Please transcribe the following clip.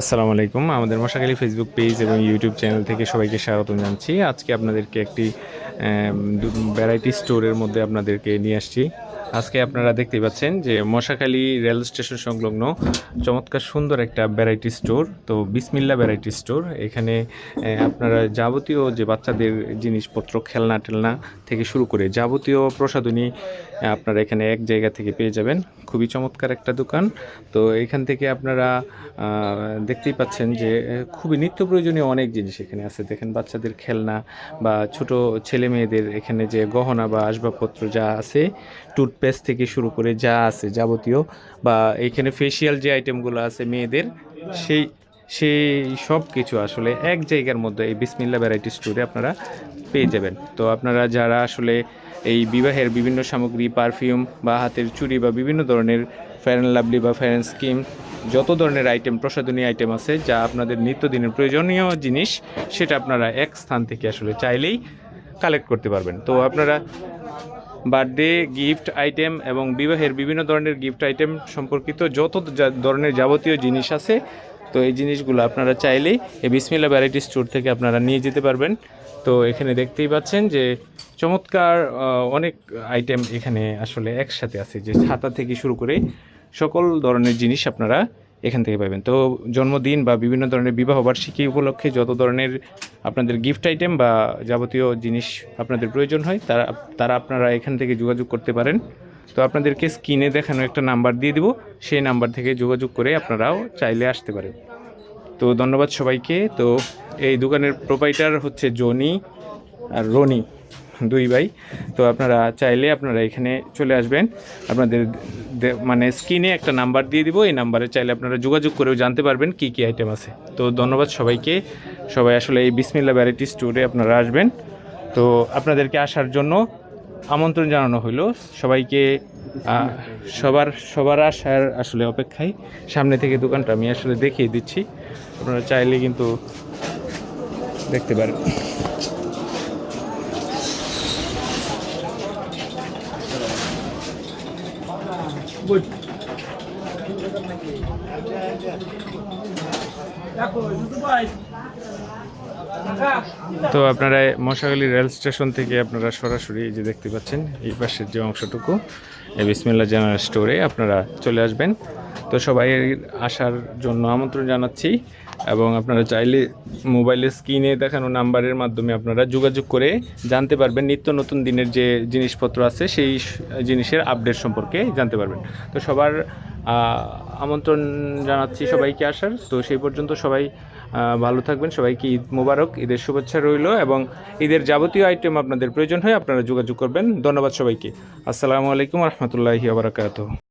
আসসালামু আলাইকুম। আমাদের মশাখালী ফেসবুক পেজ এবং ইউটিউব চ্যানেল থেকে সবাইকে স্বাগত জানাচ্ছি। আজকে আপনাদেরকে একটি ভ্যারাইটি স্টোরের মধ্যে আপনাদেরকে নিয়ে আসছি। আজকে আপনারা দেখতেই পাচ্ছেন যে মশাখালী রেল স্টেশন সংলগ্ন চমৎকার সুন্দর একটা ভ্যারাইটি স্টোর তো বিসমিল্লা ভ্যারাইটি স্টোর এখানে আপনারা যাবতীয় যে বাচ্চাদের জিনিসপত্র, খেলনা টেলনা থেকে শুরু করে যাবতীয় প্রসাধনী আপনারা এখানে এক জায়গা থেকে পেয়ে যাবেন। খুবই চমৎকার একটা দোকান। তো এখান থেকে আপনারা দেখতেই পাচ্ছেন যে খুবই নিত্য প্রয়োজনীয় অনেক জিনিস এখানে আছে। দেখেন বাচ্চাদের খেলনা বা ছোট ছেলে মেয়েদের এখানে যে গহনা বা আসবাবপত্র যা আছে টুথপেস্ট থেকে শুরু করে যা আছে যাবতীয় বা এখানে ফেসিয়াল যে আইটেমগুলো আছে মেয়েদের, সেই সেই সব কিছু আসলে এক জায়গার মধ্যে এই বিসমিল্লা ভ্যারাইটি স্টোরে আপনারা পেয়ে যাবেন। তো আপনারা যারা আসলে এই বিবাহের বিভিন্ন সামগ্রী পারফিউম বা হাতের চুড়ি বা বিভিন্ন ধরনের ফেয়ার অ্যান্ড লাভলি বা ফেয়ার অ্যান্ড স্কিম যত ধরনের আইটেম প্রসাধনী আইটেম আছে, যা আপনাদের নিত্যদিনের প্রয়োজনীয় জিনিস, সেটা আপনারা এক স্থান থেকে আসলে চাইলেই কালেক্ট করতে পারবেন। তো আপনারা বার্থডে, গিফট আইটেম এবং বিবাহের বিভিন্ন ধরনের গিফট আইটেম সম্পর্কিত যত ধরনের যাবতীয় জিনিস আছে, তো এই জিনিসগুলো আপনারা চাইলেই এই বিসমিল্লা ভ্যারাইটি স্টোর থেকে আপনারা নিয়ে যেতে পারবেন। তো এখানে দেখতেই পাচ্ছেন যে চমৎকার অনেক আইটেম এখানে আসলে একসাথে আছে, যে ছাতা থেকে শুরু করে সকল ধরনের জিনিস আপনারা এখান থেকে পাবেন। তো জন্মদিন বা বিভিন্ন ধরনের বিবাহ বার্ষিকী উপলক্ষে যত ধরনের আপনাদের গিফট আইটেম বা যাবতীয় জিনিস আপনাদের প্রয়োজন হয়, তারা তারা আপনারা এখান থেকে যোগাযোগ করতে পারেন। তো আপনাদেরকে স্ক্রিনে দেখানো একটা নাম্বার দিয়ে দিব, সেই নাম্বার থেকে যোগাযোগ করে আপনারাও চাইলে আসতে পারেন। তো ধন্যবাদ সবাইকে। তো এই দোকানের প্রোপাইটার হচ্ছে জনি আর রনি। দুই ভাই। তো আপনারা চাইলে আপনারা এখানে চলে আসবেন। আপনাদের মানে স্ক্রিনে একটা নাম্বার দিয়ে দিব। এই নাম্বারে চাইলে আপনারা যোগাযোগ করেও জানতে পারবেন কি কি আইটেম আছে। তো ধন্যবাদ সবাইকে। সবাই আসলে এই বিসমিল্লা ভ্যারাইটি স্টোরে আপনারা আসবেন। তো আপনাদেরকে আসার জন্য আমন্ত্রণ জানানো হলো সবাইকে সবার সবার আসার আসলে অপেক্ষায় সামনে থেকে দোকানটা আমি আসলে দেখিয়ে দিচ্ছি। আপনারা চাইলে কিন্তু দেখতে পারেন। তো আপনারা মশাগলি রেল স্টেশন থেকে আপনারা সরাসরি যে দেখতে পাচ্ছেন, এই পাশের যে অংশটুকু, এই বিসমিল্লা জেনারেল স্টোরে আপনারা চলে আসবেন। তো সবাই আসার জন্য আমন্ত্রণ জানাচ্ছি এবং আপনারা চাইলে মোবাইলের স্ক্রিনে দেখানো নাম্বারের মাধ্যমে আপনারা যোগাযোগ করে জানতে পারবেন, নিত্য নতুন দিনের যে জিনিসপত্র আছে সেই জিনিসের আপডেট সম্পর্কে জানতে পারবেন। তো সবার আমন্ত্রণ জানাচ্ছি সবাইকে আসার। তো সেই পর্যন্ত সবাই ভালো থাকবেন। সবাইকে ঈদ মোবারক, ঈদের শুভেচ্ছা রইল এবং ঈদের যাবতীয় আইটেম আপনাদের প্রয়োজন হয় আপনারা যোগাযোগ করবেন। ধন্যবাদ সবাইকে। আসসালামু আলাইকুম রহমতুল্লাহি আবরাকাত